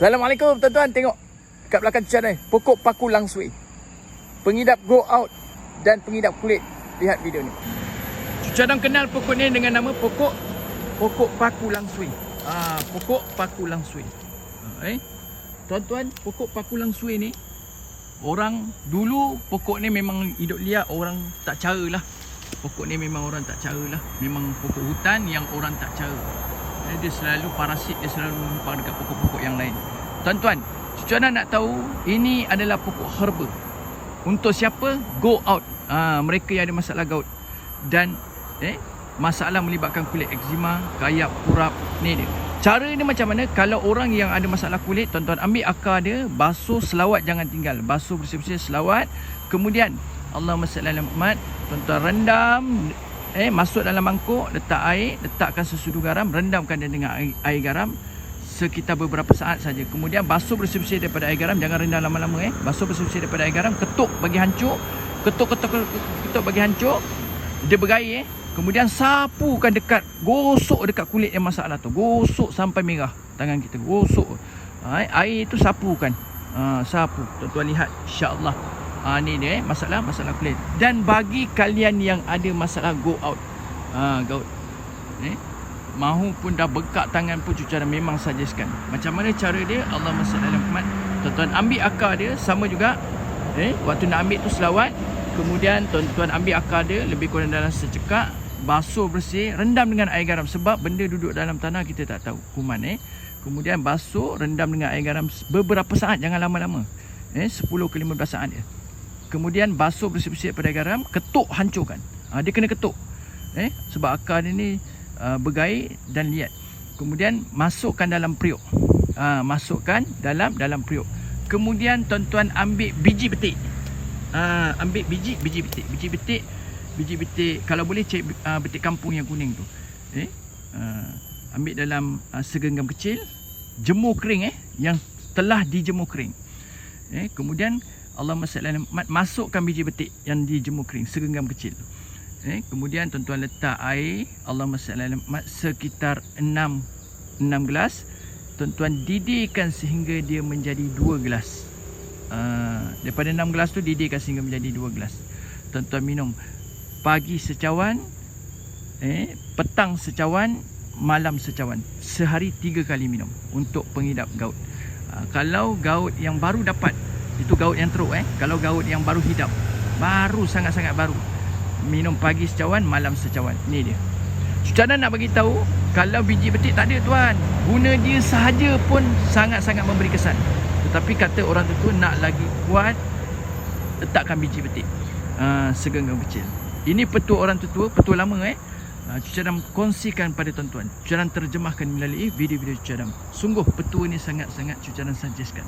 Assalamualaikum tuan-tuan tengok kat belakang channel pokok paku langsui. Pengidap go out dan pengidap kulit. Lihat video ni. Cucadang kenal pokok ni dengan nama pokok pokok paku langsui. Ah, pokok paku langsui. Ah, eh. Tuan-tuan, pokok paku langsui ni orang dulu pokok ni memang hidup liar, orang tak cara lah. Pokok ni memang orang tak cara lah. Memang pokok hutan yang orang tak cara. Eh, Dia selalu parasit, dia selalu menumpang dekat pokok-pokok yang lain. Tuan-tuan, cucana nak tahu ini adalah pokok herba. Untuk siapa? Go out. Ah, mereka yang ada masalah gout dan eh masalah melibatkan kulit eczema, kayap, kurap. Ni dia. Cara ni macam mana? Kalau orang yang ada masalah kulit, tuan-tuan ambil akar dia, basuh selawat jangan tinggal. Basuh bersih-bersih selawat. Kemudian Allahumma salli ala Muhammad. Tuan-tuan rendam eh masuk dalam mangkuk, letak air, letakkan sesudu garam, rendamkan dia dengan air, air garam sekitar beberapa saat saja. Kemudian basuh bersih-bersih daripada air garam, jangan rendam lama-lama eh. Basuh bersih-bersih daripada air garam, ketuk bagi hancur. Ketuk ketuk ketuk, ketuk bagi hancur. Dia berair eh. Kemudian sapukan dekat gosok dekat kulit yang masalah tu. Gosok sampai merah tangan kita. Gosok. Ha, air tu sapukan. Ha, sapu. Tuan-tuan lihat insya-Allah. Ha, ni dia eh, masalah masalah kulit. Dan bagi kalian yang ada masalah go out. Ha, gout. Eh, mahu pun dah bekak tangan pun cucara memang suggestkan. Macam mana cara dia? Allah Muhammad. Tuan-tuan ambil akar dia sama juga. Eh, waktu nak ambil tu selawat. Kemudian tuan-tuan ambil akar dia lebih kurang dalam secekak, basuh bersih, rendam dengan air garam sebab benda duduk dalam tanah kita tak tahu kuman eh. Kemudian basuh, rendam dengan air garam beberapa saat jangan lama-lama. Eh 10 ke 15 saat dia. Kemudian basuh bersih-bersih pada garam, ketuk hancurkan. Ha, dia kena ketuk. Eh sebab akar dia ni uh, bergair dan liat. Kemudian masukkan dalam periuk. Ha, masukkan dalam dalam periuk. Kemudian tuan-tuan ambil biji betik. Ha, ambil biji biji betik. Biji betik biji betik kalau boleh cari uh, betik kampung yang kuning tu. Eh uh, ambil dalam uh, segenggam kecil, jemur kering eh yang telah dijemur kering. Eh kemudian Ala Muhammad masukkan biji betik yang dijemur kering segenggam kecil. Eh kemudian tuan-tuan letak air ala Muhammad sekitar 6 6 gelas. Tuan-tuan didihkan sehingga dia menjadi 2 gelas. Uh, daripada 6 gelas tu didihkan sehingga menjadi 2 gelas. Tuan-tuan minum pagi secawan eh petang secawan malam secawan sehari tiga kali minum untuk pengidap gout uh, kalau gout yang baru dapat itu gout yang teruk eh. Kalau gout yang baru hidap. Baru sangat-sangat baru. Minum pagi secawan malam secawan. Ni dia. Cucana nak bagi tahu kalau biji betik tak ada tuan. Guna dia sahaja pun sangat-sangat memberi kesan. Tetapi kata orang tu nak lagi kuat letakkan biji betik. Uh, segenggam kecil. Ini petua orang tua, petua lama eh. Uh, Cucadam kongsikan pada tuan-tuan. Cucadam terjemahkan melalui video-video Cucadam. Sungguh petua ini sangat-sangat Cucadam suggestkan.